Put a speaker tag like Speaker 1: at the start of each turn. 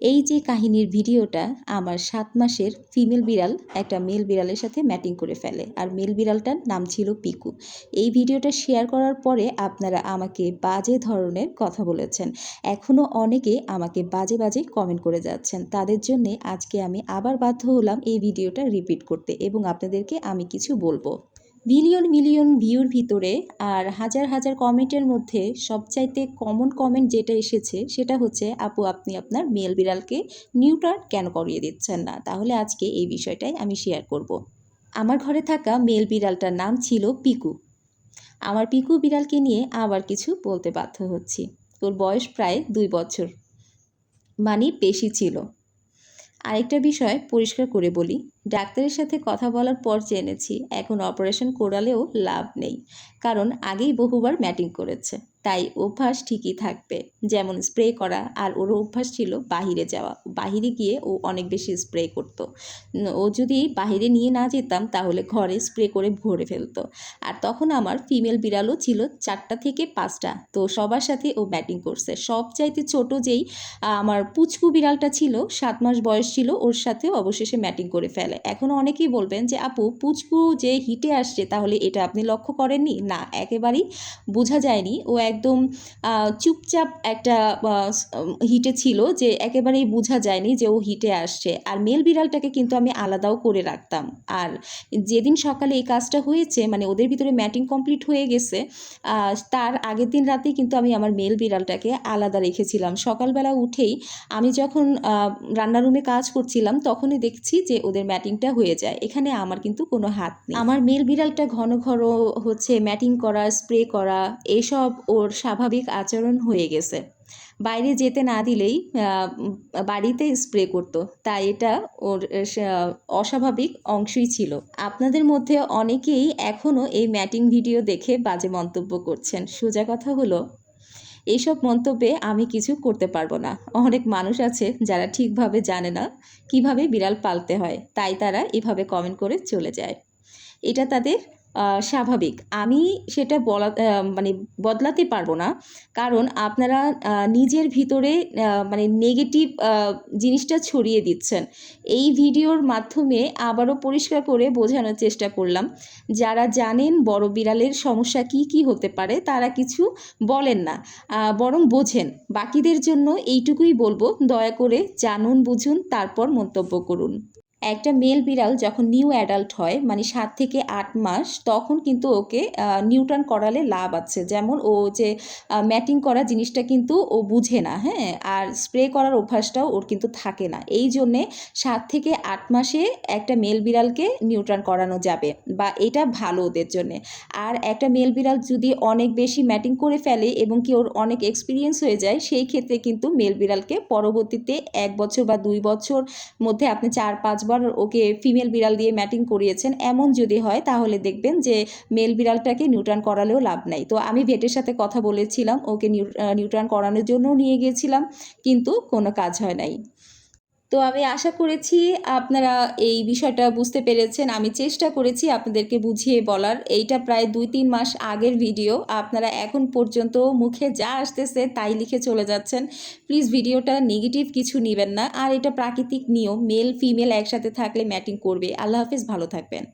Speaker 1: এই যে কাহিনীর ভিডিওটা আমার সাত মাসের ফিমেল বিড়াল একটা মেল বিড়ালের সাথে ম্যাটিং করে ফেলে। আর মেল বিড়ালটার নাম ছিল পিকু। এই ভিডিওটা শেয়ার করার পরে আপনারা আমাকে বাজে ধরনের কথা বলেছেন। এখনও অনেকে আমাকে বাজে বাজে কমেন্ট করে যাচ্ছেন। তাদের জন্যে আজকে আমি আবার বাধ্য হলাম এই ভিডিওটা রিপিট করতে এবং আপনাদেরকে আমি কিছু বলব। মিলিয়ন মিলিয়ন ভিউর ভিতরে আর হাজার হাজার কমেন্টের মধ্যে সবচাইতে কমন কমেন্ট যেটা এসেছে সেটা হচ্ছে, আপু, আপনি আপনার মেল বিড়ালকে নিউটার কেন করিয়ে দিচ্ছেন না? তাহলে আজকে এই বিষয়টাই আমি শেয়ার করব। আমার ঘরে থাকা মেল বিড়ালটার নাম ছিল পিকু। আমার পিকু বিড়ালকে নিয়ে আবার কিছু বলতে বাধ্য হচ্ছি। ওর বয়স প্রায় দুই বছর। মানে বেশি ছিল। আরেকটা বিষয় পরিষ্কার করে বলি। ডাক্তারের সাথে কথা বলার পর জেনেছি, এখন অপারেশন করালেও লাভ নেই। কারণ আগেই বহুবার ম্যাটিং করেছে। তাই অভ্যাস ঠিকই থাকবে। যেমন স্প্রে করা, আর ওর অভ্যাস ছিল বাহিরে যাওয়া। বাহিরে গিয়ে ও অনেক বেশি স্প্রে করতো। ও যদি বাহিরে নিয়ে না যেতাম তাহলে ঘরে স্প্রে করে ভরে ফেলতো। আর তখন আমার ফিমেল বিড়ালও ছিল চারটা থেকে পাঁচটা। তো সবার সাথে ও ব্যাটিং করছে। সব চাইতে ছোটো যেই আমার পুচকু বিড়ালটা ছিল, সাত মাস বয়স ছিল, ওর সাথেও অবশেষে ম্যাটিং করে ফেলে। এখনও অনেকেই বলবেন যে, আপু, পুচকু যে হিটে আসছে, তাহলে এটা আপনি লক্ষ্য করেননি? না, একেবারেই বোঝা যায়নি। ও একদম চুপচাপ একটা হিটে ছিল যে একেবারেই বোঝা যায়নি যে ও হিটে আসছে। আর মেল বিড়ালটাকে কিন্তু আমি আলাদাও করে রাখতাম। আর যেদিন সকালে এই কাজটা হয়েছে মানে ওদের ভিতরে ম্যাটিং কমপ্লিট হয়ে গেছে তার আগের দিন রাতেই কিন্তু আমি আমার মেল বিড়ালটাকে আলাদা রেখেছিলাম। সকালবেলা উঠেই আমি যখন রান্নার রুমে কাজ করছিলাম, তখনই দেখছি যে ওদের ম্যাটিংটা হয়ে যায়। এখানে আমার কিন্তু কোনো হাত নেই। আমার মেল বিড়ালটা ঘন ঘন হচ্ছে ম্যাটিং করা, স্প্রে করা, এসব ওর স্বাভাবিক আচরণ হয়ে গেছে। বাইরে যেতে না দিলেই বাড়িতে স্প্রে করতো। তাই এটা ওর অস্বাভাবিক অংশই ছিল। আপনাদের মধ্যে অনেকেই এখনও এই ম্যাটিং ভিডিও দেখে বাজে মন্তব্য করছেন। সোজা কথা হলো, এইসব মন্তব্যে আমি কিছু করতে পারব না। অনেক মানুষ আছে যারা ঠিকভাবে জানে না কীভাবে বিড়াল পালতে হয়। তাই তারা এভাবে কমেন্ট করে চলে যায়। এটা তাদের স্বাভাবিক। আমি সেটা বলা মানে বদলাতে পারব না। কারণ আপনারা নিজের ভিতরে মানে নেগেটিভ জিনিসটা ছড়িয়ে দিচ্ছেন। এই ভিডিওর মাধ্যমে আবারও পরিষ্কার করে বোঝানোর চেষ্টা করলাম। যারা জানেন বড় বিড়ালের সমস্যা কি কি হতে পারে, তারা কিছু বলেন না। বরং বোঝেন। বাকিদের জন্য এইটুকুই বলব। দয়া করে জানুন, বুঝুন, তারপর মন্তব্য করুন। একটা মেল বিড়াল যখন নিউ অ্যাডাল্ট হয় মানে সাত থেকে আট মাস, তখন কিন্তু ওকে নিউট্রান করালে লাভ আছে। যেমন ও যে ম্যাটিং করা জিনিসটা কিন্তু ও বুঝে না হ্যাঁ? আর স্প্রে করার অভ্যাসটাও ওর কিন্তু থাকে না। এই জন্যে সাত থেকে আট মাসে একটা মেল বিড়ালকে নিউট্রান করানো যাবে, বা এটা ভালো ওদের জন্যে। আর একটা মেল বিড়াল যদি অনেক বেশি ম্যাটিং করে ফেলে এবং কি ওর অনেক এক্সপিরিয়েন্স হয়ে যায়, সেই ক্ষেত্রে কিন্তু মেল বিড়ালকে পরবর্তীতে এক বছর বা দুই বছর মধ্যে আপনি চার, পাঁচ পাঁচবার ওকে ফিমেল বিড়াল দিয়ে ম্যাটিং করিয়েছেন, এমন যদি হয় তাহলে দেখবেন যে মেল বিড়ালটাকে নিউট্রান করালেও লাভ নাই। তো আমি ভেটের সাথে কথা বলেছিলাম, ওকে নিউট্রান করানোর জন্য নিয়ে গিয়েছিলাম, কিন্তু কোনো কাজ হয় নাই। তো আমি আশা করেছি আপনারা এই বিষয়টা বুঝতে পেরেছেন। আমি চেষ্টা করেছি আপনাদেরকে বুঝিয়ে বলার। এইটা প্রায় দুই তিন মাস আগের ভিডিও। আপনারা এখন পর্যন্ত মুখে যা আসতেছে তাই লিখে চলে যাচ্ছেন। প্লিজ ভিডিওটা নেগেটিভ কিছু নেবেন না। আর এটা প্রাকৃতিক নিয়ম। মেল, ফিমেল একসাথে থাকলে ম্যাটিং করবে। আল্লাহ হাফিজ, ভালো থাকবেন।